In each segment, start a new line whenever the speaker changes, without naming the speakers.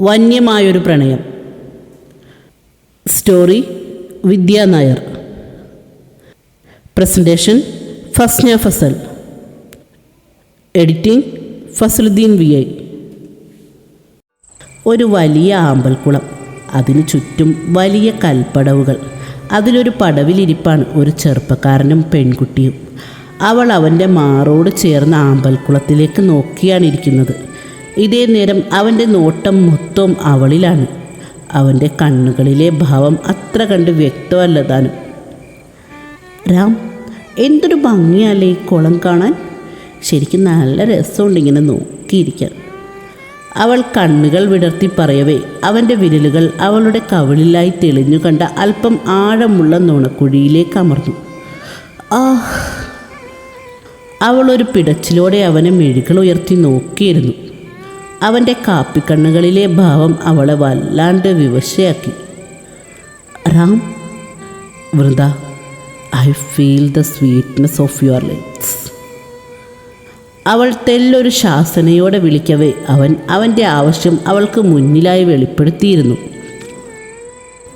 വന്യമായൊരു പ്രണയം. Story Vidya Nair. Presentation Fasna Fasal. Editing Fasaluddeen V I. ഒരു വലിയ ആമ്പൽക്കുളം. അതിനു ചുറ്റും വലിയ കൽപ്പടവുകൾ. അതിലൊരു പടവിലിരിപ്പാണ് ഒരു ചെറുപ്പക്കാരനും പെൺകുട്ടിയും. അവൾ അവന്റെ മാറോട് ചേർന്ന ആമ്പൽക്കുളത്തിലേക്ക് നോക്കിയാണ് ഇരിക്കുന്നത്. ഇതേ നേരം അവന്റെ നോട്ടം മൊത്തം അവളിലാണ്. അവന്റെ കണ്ണുകളിലെ ഭാവം അത്ര കണ്ട് വ്യക്തമല്ല താനും രാം എന്തൊരു ഭംഗിയല്ലേ ഈ കുളം കാണാൻ? ശരിക്കും നല്ല രസമുണ്ട് ഇങ്ങനെ നോക്കിയിരിക്കാൻ. അവൾ കണ്ണുകൾ വിടർത്തി പറയവേ അവന്റെ വിരലുകൾ അവളുടെ കവിളിലായി തെളിഞ്ഞു കണ്ട അല്പം ആഴമുള്ള നുണക്കുഴിയിലേക്ക് അമർന്നു. ആ അവളൊരു പിടച്ചിലോടെ അവനെ മെഴുകൾ ഉയർത്തി നോക്കിയിരുന്നു. അവന്റെ കാപ്പിക്കണ്ണുകളിലെ ഭാവം അവളെ വല്ലാണ്ട് വിവശയാക്കി. Ram Vrinda I feel the sweetness of your lips. അവൾ തെല്ലൊരു ശാസനയോടെ വിളിക്കവേ അവൻ അവന്റെ ആവശ്യം അവൾക്ക് മുന്നിലായി വെളിപ്പെടുത്തിയിരുന്നു.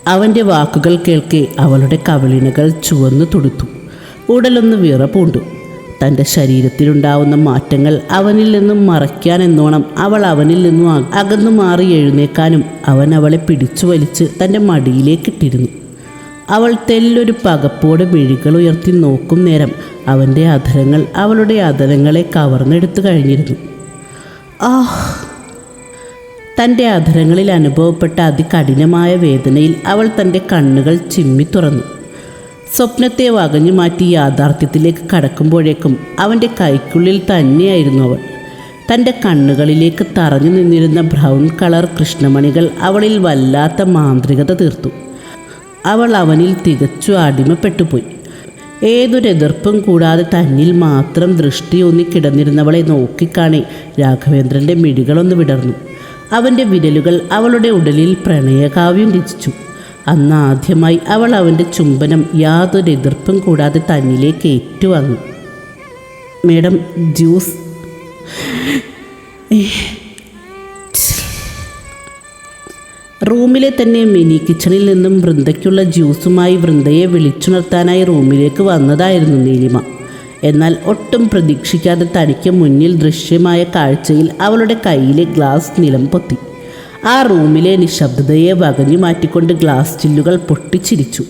അവന്റെ വാക്കുകൾ കേൾക്കെ അവളുടെ കവിളിണകൾ ചുവന്നു തുടുത്തു. ഉടലൊന്ന് വിറപൂണ്ടു തന്റെ ശരീരത്തിലുണ്ടാവുന്ന മാറ്റങ്ങൾ അവനിൽ നിന്നും മറയ്ക്കാൻ എന്നോണം അവൾ അവനിൽ നിന്നും അകന്നു മാറി എഴുന്നേക്കാനും അവൻ അവളെ പിടിച്ചു വലിച്ച് തന്റെ മടിയിലേക്കിട്ടിരുന്നു. അവൾ തെല്ലൊരു പകപ്പോടെ വിഴികൾ ഉയർത്തി നോക്കും നേരം അവന്റെ അധരങ്ങൾ അവളുടെ അധരങ്ങളെ കവർന്നെടുത്തു കഴിഞ്ഞിരുന്നു. ആ തന്റെ അധരങ്ങളിൽ അനുഭവപ്പെട്ട അതികഠിനമായ വേദനയിൽ അവൾ തന്റെ കണ്ണുകൾ ചിമ്മി തുറന്നു. സ്വപ്നത്തെ വകഞ്ഞു മാറ്റി യാഥാർത്ഥ്യത്തിലേക്ക് കടക്കുമ്പോഴേക്കും അവന്റെ കൈക്കുള്ളിൽ തന്നെയായിരുന്നു അവൾ. തന്റെ കണ്ണുകളിലേക്ക് തറഞ്ഞു നിന്നിരുന്ന ബ്രൗൺ കളർ കൃഷ്ണമണികൾ അവളിൽ വല്ലാത്ത മാന്ത്രികത തീർത്തു. അവൾ അവനിൽ തികച്ചു അടിമപ്പെട്ടുപോയി. ഏതൊരു എതിർപ്പും കൂടാതെ തന്നിൽ മാത്രം ദൃഷ്ടിയൊന്നി കിടന്നിരുന്നവളെ നോക്കിക്കാണെ രാഘവേന്ദ്രന്റെ മിഴികളൊന്ന് വിടർന്നു. അവന്റെ വിരലുകൾ അവളുടെ ഉടലിൽ പ്രണയകാവ്യം രചിച്ചു. അന്ന് ആദ്യമായി അവൾ അവന്റെ ചുംബനം യാതൊരു എതിർപ്പും കൂടാതെ തന്നിലേക്ക് ഏറ്റുവാങ്ങി. Madam juice. റൂമിലെ തന്നെ മിനി കിച്ചണിൽ നിന്നും വൃന്ദയ്ക്കുള്ള ജ്യൂസുമായി വൃന്ദയെ വിളിച്ചുണർത്താനായി റൂമിലേക്ക് വന്നതായിരുന്നു നീലിമ. എന്നാൽ ഒട്ടും പ്രതീക്ഷിക്കാതെ തനിക്ക് മുന്നിൽ ദൃശ്യമായ കാഴ്ചയിൽ അവളുടെ കയ്യിലെ ഗ്ലാസ് നിലം പൊത്തി. ആ റൂമിലെ നിശബ്ദതയെ വകഞ്ഞു മാറ്റിക്കൊണ്ട് ഗ്ലാസ് ചില്ലുകൾ പൊട്ടിച്ചിരിച്ചു.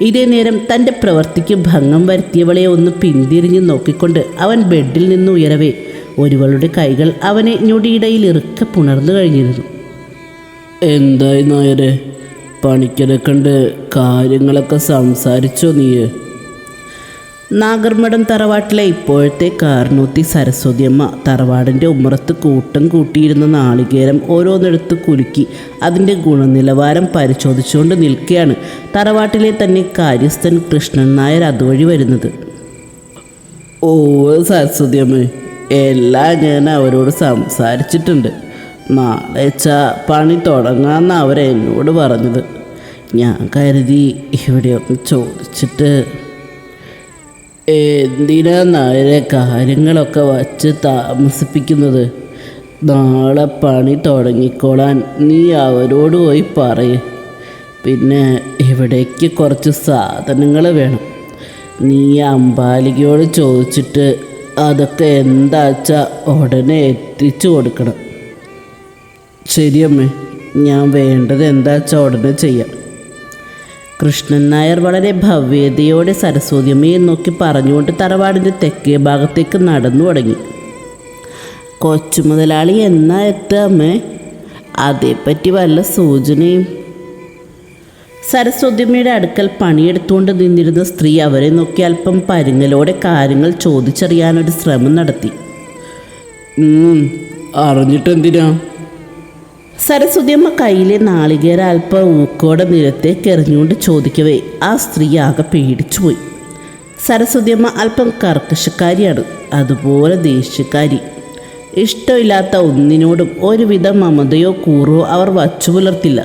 ഇതേ നേരം തന്റെ പ്രവൃത്തിക്ക് ഭംഗം വരുത്തിയവളെ ഒന്ന് പിന്തിരിഞ്ഞ് നോക്കിക്കൊണ്ട് അവൻ ബെഡിൽ നിന്ന് ഉയരവേ. ഒരുവളുടെ കൈകൾ അവനെ ഞൊടിയിടയിൽ ഇറുക്കെ പുണർന്നു കഴിഞ്ഞിരുന്നു. എന്തായി നായരെ? പണിക്കരെ കാര്യങ്ങളൊക്കെ സംസാരിച്ചോ നീയ്? നാഗർമഠം തറവാട്ടിലെ ഇപ്പോഴത്തെ കാർണൂത്തി സരസ്വതിയമ്മ തറവാടിന്റെ ഉമ്മറത്ത് കൂട്ടം കൂട്ടിയിരുന്ന നാളികേരം ഓരോന്നെടുത്ത് കുലുക്കി അതിന്റെ ഗുണനിലവാരം പരിശോധിച്ചുകൊണ്ട് നിൽക്കുകയാണ് തറവാട്ടിലെ തന്നെ കാര്യസ്ഥൻ കൃഷ്ണൻ നായർ അതുവഴി വരുന്നത്. ഓ സരസ്വതിയമ്മ എല്ലാം ഞാൻ അവരോട് സംസാരിച്ചിട്ടുണ്ട്. നാളെ വെച്ചാൽ പണി തുടങ്ങാമെന്ന് അവരെന്നോട് പറഞ്ഞത്. ഞാൻ കരുതി ഇവിടെയൊന്ന് ചോദിച്ചിട്ട് എന്തിനാ നായരെ കാര്യങ്ങളൊക്കെ വച്ച് താമസിപ്പിക്കുന്നത്? നാളെ പണി തുടങ്ങിക്കോളാൻ നീ അവരോട് പോയി പറയ്. പിന്നെ ഇവിടേക്ക് കുറച്ച് സാധനങ്ങൾ വേണം. നീ അമ്പാലികയോട് ചോദിച്ചിട്ട് അതൊക്കെ എന്താച്ചാ ഉടനെ എത്തിച്ചു കൊടുക്കണം. ശരിയമ്മേ ഞാൻ വേണ്ടത് എന്താച്ചാ ഉടനെ ചെയ്യാം. കൃഷ്ണൻ നായർ വളരെ ഭവ്യതയോടെ സരസ്വതിയമ്മയെ നോക്കി പറഞ്ഞുകൊണ്ട് തറവാടിന്റെ തെക്കേ ഭാഗത്തേക്ക് നടന്നു തുടങ്ങി. കൊച്ചു മുതലാളി എന്നാ എത്തുക അമ്മേ? അതേപ്പറ്റി വല്ല സൂചനയും? സരസ്വതിയമ്മയുടെ അടുക്കൽ പണിയെടുത്തുകൊണ്ട് നിന്നിരുന്ന സ്ത്രീ അവരെ നോക്കി അല്പം പരുങ്ങലോടെ കാര്യങ്ങൾ ചോദിച്ചറിയാനൊരു ശ്രമം നടത്തി. അറിഞ്ഞിട്ടെന്തിനാ? സരസ്വതിയമ്മ കയ്യിലെ നാളികേര അല്പം ഊക്കോടെ നിരത്തേക്ക് എറിഞ്ഞുകൊണ്ട് ചോദിക്കവേ ആ സ്ത്രീ ആകെ പേടിച്ചുപോയി. സരസ്വതിയമ്മ അല്പം കർക്കശക്കാരിയാണ് അതുപോലെ ദേഷ്യക്കാരി. ഇഷ്ടമില്ലാത്ത ഒന്നിനോടും ഒരുവിധ മമതയോ കൂറോ അവർ വച്ചു പുലർത്തില്ല.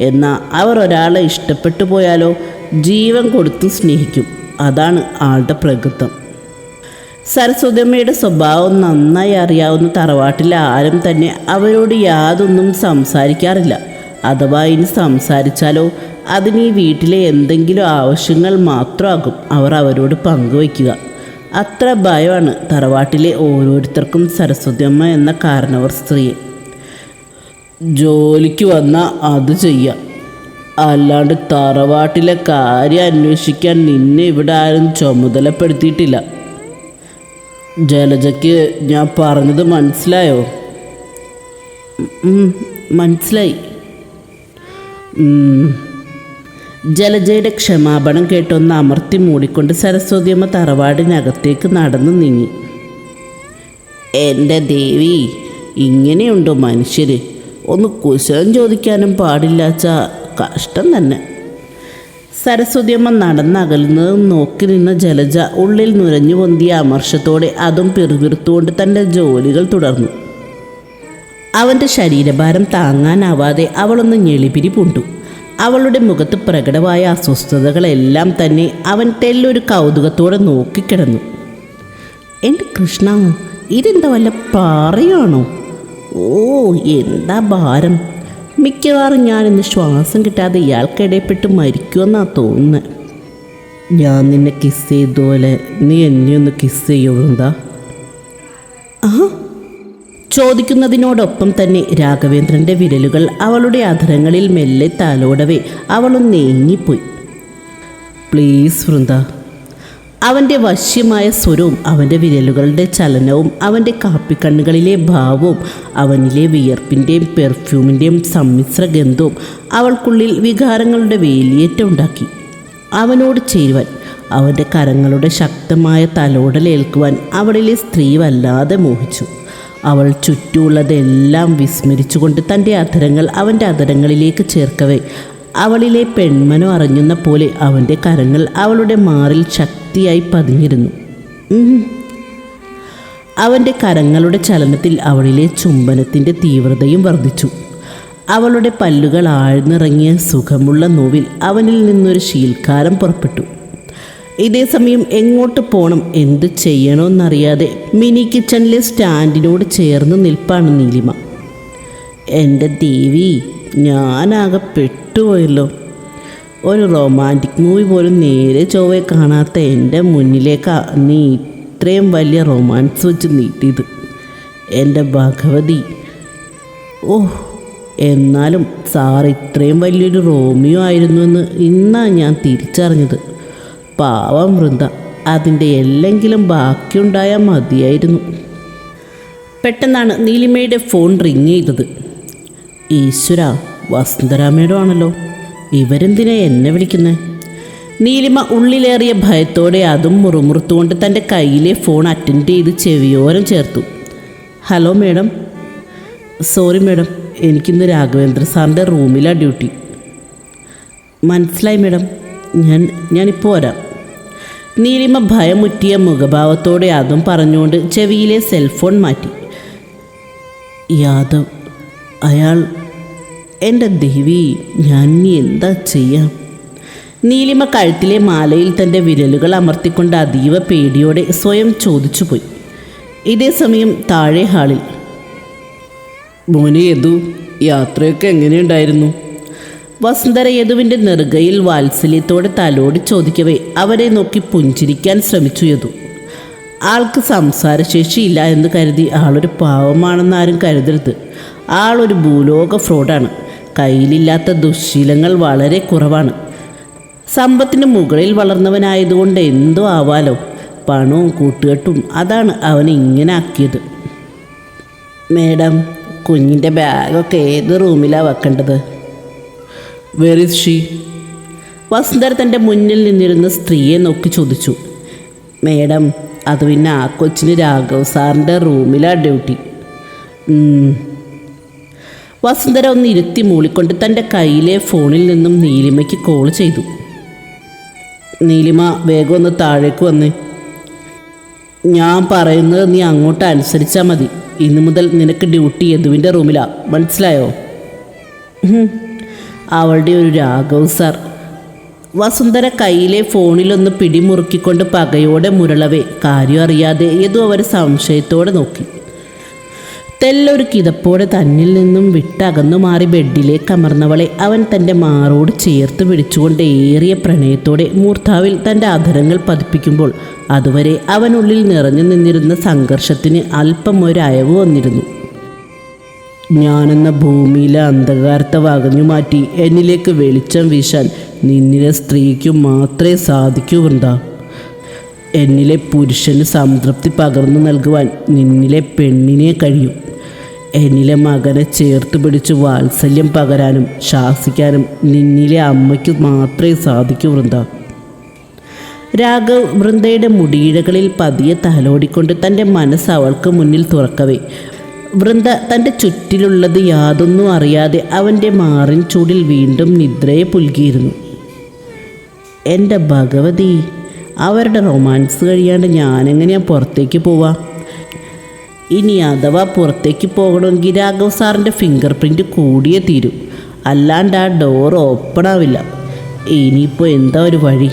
എന്നാൽ അവർ ഒരാളെ ഇഷ്ടപ്പെട്ടു പോയാലോ ജീവൻ കൊടുത്തു സ്നേഹിക്കും അതാണ് ആളുടെ പ്രകൃതം. സരസ്വതമ്മയുടെ സ്വഭാവം നന്നായി അറിയാവുന്ന തറവാട്ടിലെ ആരും തന്നെ അവരോട് യാതൊന്നും സംസാരിക്കാറില്ല. അഥവാ ഇനി സംസാരിച്ചാലോ അതിന് ഈ വീട്ടിലെ എന്തെങ്കിലും ആവശ്യങ്ങൾ മാത്രമാകും അവർ അവരോട് പങ്കുവയ്ക്കുക. അത്ര ഭയമാണ് തറവാട്ടിലെ ഓരോരുത്തർക്കും സരസ്വതിയമ്മ എന്ന കാരണവർ സ്ത്രീയെ ജോലിക്ക് വന്നാൽ അത് ചെയ്യാം. അല്ലാണ്ട് തറവാട്ടിലെ കാര്യം അന്വേഷിക്കാൻ നിന്നെ ഇവിടെ ആരും ചുമതലപ്പെടുത്തിയിട്ടില്ല. ജലജയ്ക്ക് ഞാൻ പറഞ്ഞത് മനസ്സിലായോ? മനസ്സിലായി. ജലജയുടെ ക്ഷമാപണം കേട്ടൊന്ന് അമർത്തി മൂടിക്കൊണ്ട് സരസ്വതിയമ്മ തറവാടിനകത്തേക്ക് നടന്നു നീങ്ങി. എന്റെ ദേവി ഇങ്ങനെയുണ്ടോ മനുഷ്യർ ഒന്ന് കുശലം ചോദിക്കാനും പാടില്ലാച്ച കഷ്ടം തന്നെ. സരസ്വതിയമ്മ നടന്നകലുന്നത് നോക്കി നിന്ന ജലജ ഉള്ളിൽ നുരഞ്ഞു പൊന്തിയ അമർഷത്തോടെ അതും പിറുപിറുത്തുകൊണ്ട് തന്റെ ജോലികൾ തുടർന്നു. അവന്റെ ശരീരഭാരം താങ്ങാനാവാതെ അവളൊന്ന് ഞെളിപിരി പൂണ്ടു. അവളുടെ മുഖത്ത് പ്രകടമായ അസ്വസ്ഥതകളെല്ലാം തന്നെ അവൻ തെല്ലൊരു കൗതുകത്തോടെ നോക്കിക്കിടന്നു എന്റെ കൃഷ്ണ ഇതെന്താ വല്ല പാറയാണോ? ഓ എന്താ ഭാരം? മിക്കവാറും ഞാനിന്ന് ശ്വാസം കിട്ടാതെ ഇയാൾക്കിടയിൽപ്പെട്ട് മരിക്കുമെന്നാണ് തോന്നുന്നത് ഞാൻ നിന്നെ കിസ് ചെയ്തതുപോലെ നീ എന്നെ ഒന്ന് കിസ് ചെയ്യുന്നതാ ആ? ചോദിക്കുന്നതിനോടൊപ്പം തന്നെ രാഘവേന്ദ്രന്റെ വിരലുകൾ അവളുടെ അധരങ്ങളിൽ മെല്ലെ താലോടവേ അവളൊന്ന് നീങ്ങിപ്പോയി പ്ലീസ് വൃന്ദ. അവന്റെ വശ്യമായ സ്വരവും അവന്റെ വിരലുകളുടെ ചലനവും അവന്റെ കാപ്പിക്കണ്ണുകളിലെ ഭാവവും അവനിലെ വിയർപ്പിന്റെയും പെർഫ്യൂമിന്റെയും സമ്മിശ്ര ഗന്ധവും അവൾക്കുള്ളിൽ വികാരങ്ങളുടെ വേലിയേറ്റം ഉണ്ടാക്കി. അവനോട് ചേരുവാൻ അവന്റെ കരങ്ങളുടെ ശക്തമായ തലോടലേൽക്കുവാൻ അവളിലെ സ്ത്രീ വല്ലാതെ മോഹിച്ചു. അവൾ ചുറ്റുമുള്ളതെല്ലാം വിസ്മരിച്ചുകൊണ്ട് തന്റെ അധരങ്ങൾ അവന്റെ അധരങ്ങളിലേക്ക് ചേർക്കവേ അവളിലെ പെൺമനം അറിഞ്ഞുന്ന പോലെ അവന്റെ കരങ്ങൾ അവളുടെ മാറിൽ ശക്തിയായി പതിഞ്ഞിരുന്നു. അവന്റെ കരങ്ങളുടെ ചലനത്തിൽ അവളിലെ ചുംബനത്തിന്റെ തീവ്രതയും വർദ്ധിച്ചു. അവളുടെ പല്ലുകൾ ആഴ്ന്നിറങ്ങിയ സുഖമുള്ള നോവിൽ അവനിൽ നിന്നൊരു ശീൽക്കാരം പുറപ്പെട്ടു. ഇതേ സമയം എങ്ങോട്ട് പോകണം എന്ത് ചെയ്യണമെന്നറിയാതെ മിനി കിച്ചണിലെ സ്റ്റാൻഡിനോട് ചേർന്ന് നിൽപ്പാണ് നീലിമ. എന്റെ ദേവി ഞാനാകെ പെട്ടുപോയല്ലോ. ഒരു റൊമാന്റിക് മൂവി പോലും നേരെ ചൊവ്വയെ കാണാത്ത എന്റെ മുന്നിലേക്കാ നീ ഇത്രയും വലിയ റൊമാൻസ് വെച്ച് നീട്ടിയത്. എന്റെ ഭഗവതി. ഓ എന്നാലും സാർ ഇത്രയും വലിയൊരു റോമിയോ ആയിരുന്നു എന്ന് ഇന്നാ ഞാൻ തിരിച്ചറിഞ്ഞത്. പാവം വൃന്ദ അതിന്റെ എല്ലെങ്കിലും ബാക്കിയുണ്ടായാൽ മതിയായിരുന്നു. പെട്ടെന്നാണ് നീലിമയുടെ ഫോൺ റിങ് ചെയ്തത്. ഈശ്വര വസന്തരാമയുടെ ആണല്ലോ ഇവരെന്തിനാ എന്നെ വിളിക്കുന്നത് നീലിമ ഉള്ളിലേറിയ ഭയത്തോടെ അതും മുറുമുറുത്തുകൊണ്ട് തന്റെ കയ്യിലെ ഫോൺ അറ്റൻഡ് ചെയ്ത് ചെവിയോരം ചേർത്തു. Hello madam. സോറി മേഡം എനിക്കിന്ന് രാഘവേന്ദ്ര സാറിന്റെ റൂമിലാണ് ഡ്യൂട്ടി. മനസ്സിലായി മേഡം. ഞാൻ ഞാനിപ്പോൾ വരാം. നീലിമ ഭയമുറ്റിയ മുഖഭാവത്തോടെ അതും പറഞ്ഞുകൊണ്ട് ചെവിയിലെ സെൽഫോൺ മാറ്റി. യാദവ് അയാൾ എന്റെ ദേവി ഞാൻ ഇനി എന്താ ചെയ്യാം? നീലിമ കഴുത്തിലെ മാലയിൽ തന്റെ വിരലുകൾ അമർത്തിക്കൊണ്ട് അതീവ പേടിയോടെ സ്വയം ചോദിച്ചുപോയി. ഇതേ സമയം താഴെ ഹാളിൽ മോനെ യദു യാത്രയൊക്കെ എങ്ങനെയുണ്ടായിരുന്നു? വസുന്ധര യദുവിന്റെ നെറുകയിൽ വാത്സല്യത്തോടെ തലോടി ചോദിക്കവേ അവരെ നോക്കി പുഞ്ചിരിക്കാൻ ശ്രമിച്ചു യദു. ആൾക്ക് സംസാരശേഷിയില്ല എന്ന് കരുതി ആളൊരു പാവമാണെന്ന് ആരും കരുതരുത്. ആളൊരു ഭൂലോക ഫ്രോഡാണ്. കയ്യിലില്ലാത്ത ദുശ്ശീലങ്ങൾ വളരെ കുറവാണ്. സമ്പത്തിന് മുകളിൽ വളർന്നവനായതുകൊണ്ട് എന്തോ ആവാലോ. പണവും കൂട്ടുകെട്ടും അതാണ് അവനെ ഇങ്ങനെ ആക്കിയത്. മേഡം കുഞ്ഞിന്റെ ബാഗൊക്കെ ഏത് റൂമിലാണ് വെക്കേണ്ടത്? വെർ ഇസ് ഷീ വസുന്ധര തന്റെ മുന്നിൽ നിന്നിരുന്ന സ്ത്രീയെ നോക്കി ചോദിച്ചു. മേഡം അത് പിന്നെ ആ കൊച്ചിന് രാഘവ് സാറിന്റെ റൂമിലാണ് ഡ്യൂട്ടി. വസുന്ധര ഒന്ന് ഇരുത്തി മൂളിക്കൊണ്ട് തന്റെ കയ്യിലെ ഫോണിൽ നിന്നും നീലിമയ്ക്ക് കോൾ ചെയ്തു. നീലിമ വേഗം ഒന്ന് താഴേക്ക് വന്ന്. ഞാൻ പറയുന്നത് നീ അങ്ങോട്ട് അനുസരിച്ചാൽ മതി. ഇന്നു മുതൽ നിനക്ക് ഡ്യൂട്ടി യദുവിന്റെ റൂമിലാണ് മനസ്സിലായോ. അവളുടെ ഒരു രാഘവ് സാർ വസുന്ധര കയ്യിലെ ഫോണിലൊന്ന് പിടിമുറുക്കിക്കൊണ്ട് പകയോടെ മുരളവേ കാര്യം അറിയാതെ ഏതോ അവർ സംശയത്തോടെ നോക്കി. തെല്ലൊരു കിതപ്പോടെ തന്നിൽ നിന്നും വിട്ടകന്നു മാറി ബെഡിലേക്ക് അമർന്നവളെ അവൻ തന്റെ മാറോട് ചേർത്ത് പിടിച്ചുകൊണ്ട് ഏറിയ പ്രണയത്തോടെ മൂർധാവിൽ തന്റെ അധരങ്ങൾ പതിപ്പിക്കുമ്പോൾ അതുവരെ അവനുള്ളിൽ നിറഞ്ഞു നിന്നിരുന്ന സംഘർഷത്തിന് അല്പം ഒരു അയവ് വന്നിരുന്നു. ഞാനെന്ന ഭൂമിയിലെ അന്ധകാരത്തെ വകഞ്ഞു മാറ്റി എന്നിലേക്ക് വെളിച്ചം വീശാൻ നിന്നിലെ സ്ത്രീക്കും മാത്രമേ സാധിക്കൂ വൃന്ദ എന്നിലെ പുരുഷന് സംതൃപ്തി പകർന്നു നൽകുവാൻ നിന്നിലെ പെണ്ണിനെ കഴിയും. എന്നിലെ മകനെ ചേർത്ത് പിടിച്ച് വാത്സല്യം പകരാനും ശാസിക്കാനും നിന്നിലെ അമ്മയ്ക്ക് മാത്രമേ സാധിക്കൂ വൃന്ദ. രാഘവ് വൃന്ദയുടെ മുടിയിഴകളിൽ പതിയെ തലോടിക്കൊണ്ട് തന്റെ മനസ്സ് അവൾക്ക് മുന്നിൽ തുറക്കവേ. വൃന്ദ തന്റെ ചുറ്റിലുള്ളത് യാതൊന്നും അറിയാതെ അവന്റെ മാറിൻ ചൂടിൽ വീണ്ടും നിദ്രയെ പുൽകിയിരുന്നു. എന്റെ ഭഗവതി അവരുടെ റൊമാൻസ് കഴിയാണ്ട് ഞാനെങ്ങനെയാ പുറത്തേക്ക് പോവാ? ഇനി അഥവാ പുറത്തേക്ക് പോകണമെങ്കിൽ രാഘവ് സാറിന്റെ ഫിംഗർ പ്രിന്റ് കൂടിയേ തീരൂ. അല്ലാണ്ട് ആ ഡോർ ഓപ്പൺ ആവില്ല. ഇനിയിപ്പോൾ എന്താ ഒരു വഴി?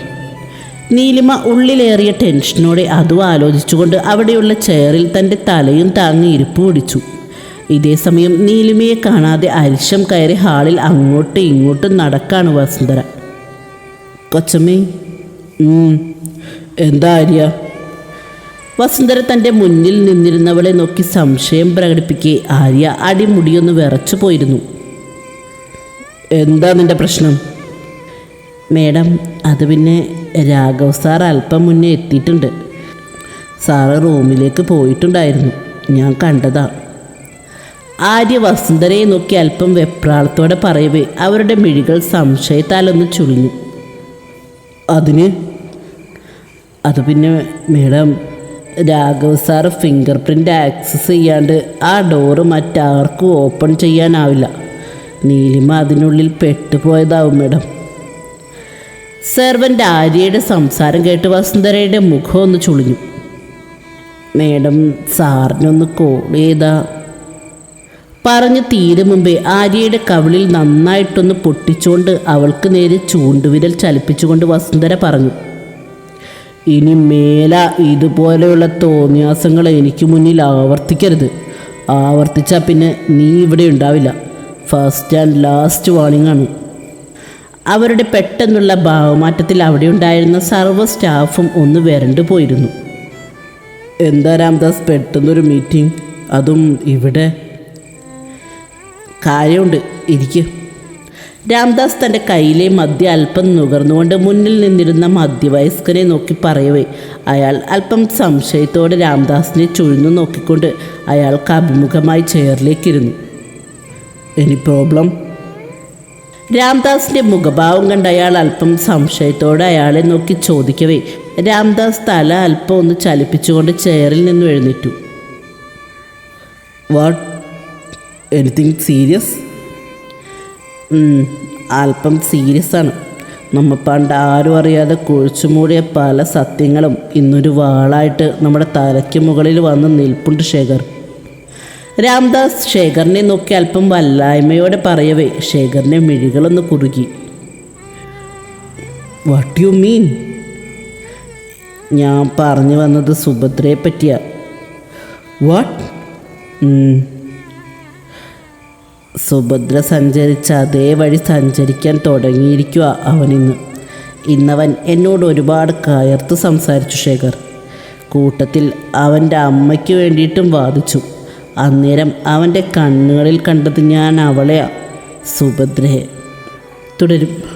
നീലിമ ഉള്ളിലേറിയ ടെൻഷനോടെ അതും ആലോചിച്ചുകൊണ്ട് അവിടെയുള്ള ചെയറിൽ തന്റെ തലയും താങ്ങി ഇരിപ്പ് പിടിച്ചു. ഇതേ സമയം നീലിമയെ കാണാതെ അരിശം കയറി ഹാളിൽ അങ്ങോട്ടും ഇങ്ങോട്ടും നടക്കാണ് വസുന്ധര. കൊച്ചമ്മേ എന്താ ആര്യ വസുന്ധര തന്റെ മുന്നിൽ നിന്നിരുന്നവളെ നോക്കി സംശയം പ്രകടിപ്പിക്കെ ആര്യ അടിമുടിയൊന്ന് വിറച്ചു പോയിരുന്നു. എന്താ നിന്റെ പ്രശ്നം? മേഡം അത് പിന്നെ രാഘവ് സാർ അല്പം മുന്നേ എത്തിയിട്ടുണ്ട്. സാറ് റൂമിലേക്ക് പോയിട്ടുണ്ടായിരുന്നു. ഞാൻ കണ്ടതാ. ആര്യ വസുന്ധരയെ നോക്കി അല്പം വെപ്രാളത്തോടെ പറയവേ അവരുടെ മിഴികൾ സംശയത്താലൊന്ന് ചുളിഞ്ഞു. അതിന്? അത് പിന്നെ madam Raghav sir finger print access ചെയ്യാണ്ട് ആ ഡോറ് മറ്റാർക്കും ഓപ്പൺ ചെയ്യാനാവില്ല. നീലിമ അതിനുള്ളിൽ പെട്ടുപോയതാവും മേഡം. സെർവന്റ് ആര്യയുടെ സംസാരം കേട്ട് വസുന്ധരയുടെ മുഖം ഒന്ന് ചുളിഞ്ഞു. മേഡം സാറിനൊന്ന് കോൾ ചെയ്താ. പറഞ്ഞു തീരും മുമ്പേ ആര്യയുടെ കവിളിൽ നന്നായിട്ടൊന്ന് പൊട്ടിച്ചുകൊണ്ട് അവൾക്ക് നേരെ ചൂണ്ടുവിരൽ ചലിപ്പിച്ചുകൊണ്ട് വസുന്ധര പറഞ്ഞു. ഇനി മേല ഇതുപോലെയുള്ള തോന്നിയാസങ്ങൾ എനിക്ക് മുന്നിൽ ആവർത്തിക്കരുത്. ആവർത്തിച്ചാൽ പിന്നെ നീ ഇവിടെ ഉണ്ടാവില്ല. ഫസ്റ്റ് ആൻഡ് ലാസ്റ്റ് വാണിംഗ് ആണ്. അവരുടെ പെട്ടെന്നുള്ള ഭാവമാറ്റത്തിൽ അവിടെ ഉണ്ടായിരുന്ന സർവ സ്റ്റാഫും ഒന്ന് വരണ്ടു പോയിരുന്നു. എന്താ രാംദാസ് പെട്ടെന്നൊരു മീറ്റിംഗ് അതും ഇവിടെ? കാര്യമുണ്ട് ഇരിക്ക്. രാംദാസ് തന്റെ കയ്യിലെ മദ്യ അല്പം നുകർന്നുകൊണ്ട് മുന്നിൽ നിന്നിരുന്ന മധ്യവയസ്കനെ നോക്കി പറയവേ. അയാൾ അല്പം സംശയത്തോടെ രാംദാസിനെ ചുഴിഞ്ഞു നോക്കിക്കൊണ്ട് അയാൾക്ക് അഭിമുഖമായി ചെയറിലേക്കിരുന്നു. എനി പ്രോബ്ലം രാംദാസിന്റെ മുഖഭാവം കണ്ട് അയാൾ അല്പം സംശയത്തോടെ അയാളെ നോക്കി ചോദിക്കവേ. രാംദാസ് തല അല്പം ഒന്ന് ചലിപ്പിച്ചുകൊണ്ട് ചെയറിൽ നിന്ന് എഴുന്നേറ്റു. വാട്ട് എനിത്തിങ് സീരിയസ് അല്പം സീരിയസ് ആണ്. നമ്മൾ പണ്ട് ആരും അറിയാതെ കുഴിച്ചു മൂടിയ പല സത്യങ്ങളും ഇന്നൊരു വാളായിട്ട് നമ്മുടെ തലയ്ക്ക് മുകളിൽ വന്ന് നിൽപ്പുണ്ട് ശേഖർ. രാംദാസ് ശേഖറിനെ നോക്കി അല്പം വല്ലായ്മയോടെ പറയവേ ശേഖറിനെ മിഴികളൊന്ന് കുറുകി. വാട്ട് യു മീൻ ഞാൻ പറഞ്ഞു വന്നത് സുഭദ്രയെ പറ്റിയാ വാട്ട് സുഭദ്ര സഞ്ചരിച്ച അതേ വഴി സഞ്ചരിക്കാൻ തുടങ്ങിയിരിക്കുക അവനിന്ന് ഇന്നവൻ എന്നോട് ഒരുപാട് കയർത്ത് സംസാരിച്ചു ശേഖർ. കൂട്ടത്തിൽ അവന്റെ അമ്മയ്ക്ക് വേണ്ടിയിട്ടും വാദിച്ചു. അന്നേരം അവന്റെ കണ്ണുകളിൽ കണ്ടത് ഞാൻ അവളെയാ. സുഭദ്രയെ തുടരും.